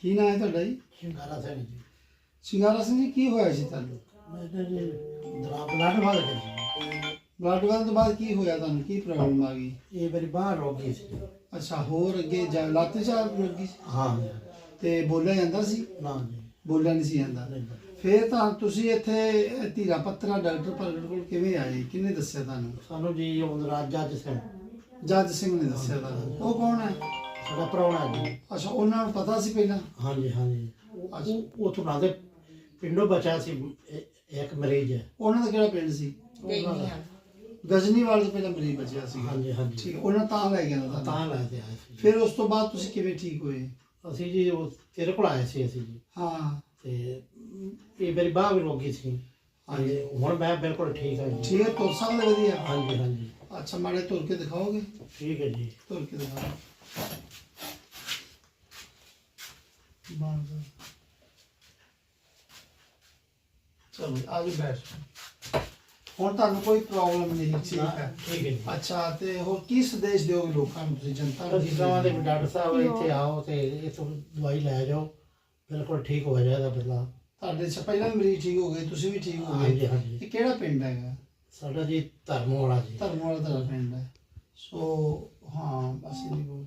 ਕੀ ਨਾਂ ਹੈ ਤੁਹਾਡਾ ਜੀ? ਸ਼ਿੰਗਾਰਾ ਸਿੰਘ ਜੀ। ਸਿੰਗਾਰਾ ਸਿੰਘ ਜੀ ਕੀ ਹੋਇਆ ਸੀ ਤੁਹਾਨੂੰ? ਮੈਂ ਤਾਂ ਜੀ ਦਰਾ ਬਲੱਡ ਵਾਲ ਕੇ ਬਲੱਡ ਵੈਲ ਤੋਂ ਬਾਅਦ ਕੀ ਹੋਇਆ ਤੁਹਾਨੂੰ? ਕੀ ਪ੍ਰੋਬਲਮ ਆ ਗਈ? ਇਹ ਮੇਰੀ ਬਾਂਹ ਰੋਕ ਗਈ ਸੀ। ਅੱਛਾ ਹੋਰ ਅੱਗੇ ਜਾ ਲੱਤ ਚਾਹ ਸੀ? ਹਾਂ। ਤੇ ਬੋਲਿਆ ਜਾਂਦਾ ਸੀ? ਨਾ ਜੀ। ਬੋਲਿਆ ਨਹੀਂ ਸੀ ਜਾਂਦਾ। ਫੇਰ ਤਾਂ ਤੁਸੀਂ ਇੱਥੇ ਧੀਰਾ ਪੱਤਰਾ ਡਾਕਟਰ ਪ੍ਰਗਟ ਕੋਲ ਕਿਵੇਂ ਆਏ? ਕਿਹਨੇ ਦੱਸਿਆ ਤੁਹਾਨੂੰ? ਸਾਨੂੰ ਜੀ ਉਹ ਰਾਜਾ ਜੀ ਸਿੰਘ। ਜੱਜ ਸਿੰਘ ਨੇ ਦੱਸਿਆ ਤੁਹਾਨੂੰ। ਉਹ ਕੌਣ ਹੈ? ਸਾਡਾ ਪ੍ਰਾਹੁਣਾ ਜੀ। ਅੱਛਾ ਉਹਨਾਂ ਨੂੰ ਪਤਾ ਸੀ ਪਹਿਲਾਂ? ਹਾਂਜੀ ਹਾਂਜੀ। ਉਹ ਉਹ ਤੋਂ ਨਾਦੇ ਪਿੰਡੋਂ ਬਚਾ ਸੀ। ਇੱਕ ਮਰੀਜ਼ ਹੈ। ਉਹਨਾਂ ਦਾ ਕਿਹੜਾ ਪਿੰਡ ਸੀ? ਉਹਨਾਂ ਦਾ- ਗਜਨੀਵਾਲ ਤੋਂ ਪਹਿਲਾਂ ਮਰੀਜ਼ ਬਚਿਆ ਸੀ। ਹਾਂਜੀ ਹਾਂਜੀ। ਠੀਕ ਹੈ, ਉਹਨਾਂ ਤਾਂ ਲੈ ਗਿਆ ਨਾ ਤਾਂ ਲੈ ਕੇ ਆਏ ਸੀ। ਫਿਰ ਉਸ ਤੋਂ ਬਾਅਦ ਤੁਸੀਂ ਕਿਵੇਂ ਠੀਕ ਹੋਏ? ਅਸੀਂ ਜੀ ਉਹ ਤੇਰੇ ਕੋਲ ਆਏ ਸੀ ਅਸੀਂ ਜੀ। ਹਾਂ। ਤੇ ਇਹ ਮੇਰੀ ਬਾਂਹ ਵੀ ਰੋਕ ਗਈ ਸੀ। ਹਾਂਜੀ। ਹੁਣ ਮੈਂ ਬਿਲਕੁਲ ਠੀਕ ਹਾਂ ਜੀ। ਠੀਕ ਹੈ ਤੁਰ ਸਕਦੇ ਵਧੀਆ ਹਾਂਜੀ ਹਾਂਜੀ। ਅੱਛਾ ਮਾੜੇ ਤੁਰ ਕੇ ਦਿਖਾਓਗੇ? ਠੀਕ ਹੈ ਜੀ। ਤੁਰ ਕੇ ਦਿਖਾਓ। ਬੰਦ ਚਲੋ ਅੱਜ ਬੈਠ। ਹੁਣ ਤੁਹਾਨੂੰ ਕੋਈ ਪ੍ਰੋਬਲਮ ਨਹੀਂ ਠੀਕ ਹੈ? ਠੀਕ ਹੈ ਜੀ। ਅੱਛਾ ਤੇ ਹੋਰ ਕੀ ਸੰਦੇਸ਼ ਦਿਓਗੇ ਲੋਕਾਂ ਨੂੰ ਤੁਸੀਂ ਜਨਤਾ ਨੂੰ? ਅਸੀਂ ਕਹਾਂਗੇ ਵੀ ਡਾਕਟਰ ਸਾਹਿਬ ਇੱਥੇ ਆਓ ਤੇ ਇਥੋਂ ਦਵਾਈ ਲੈ ਜਾਓ। ਬਿਲਕੁਲ ਠੀਕ ਹੋ ਜਾਏਗਾ ਬੰਦਾ। ਤੁਹਾਡੇ ਸੇ ਪਹਿਲਾਂ ਵੀ ਮਰੀਜ਼ ਠੀਕ ਹੋ ਗਏ ਤੁਸੀਂ ਵੀ ਠੀਕ ਹੋ ਹਾਂਜੀ ਗਏ। ਹਾਂਜੀ ਇਹ ਕਿਹੜਾ ਪਿੰਡ ਹੈਗਾ? ਸਾਡਾ ਜੀ ਧਰਮ ਵਾਲਾ ਜੀ। ਧਰਮ ਵਾਲਾ ਤੁਹਾਡਾ ਪਿੰਡ ਹੈ। ਸੋ ਹਾਂ ਬਸ ਇਹ ਨਹੀਂ ਬੋਲ।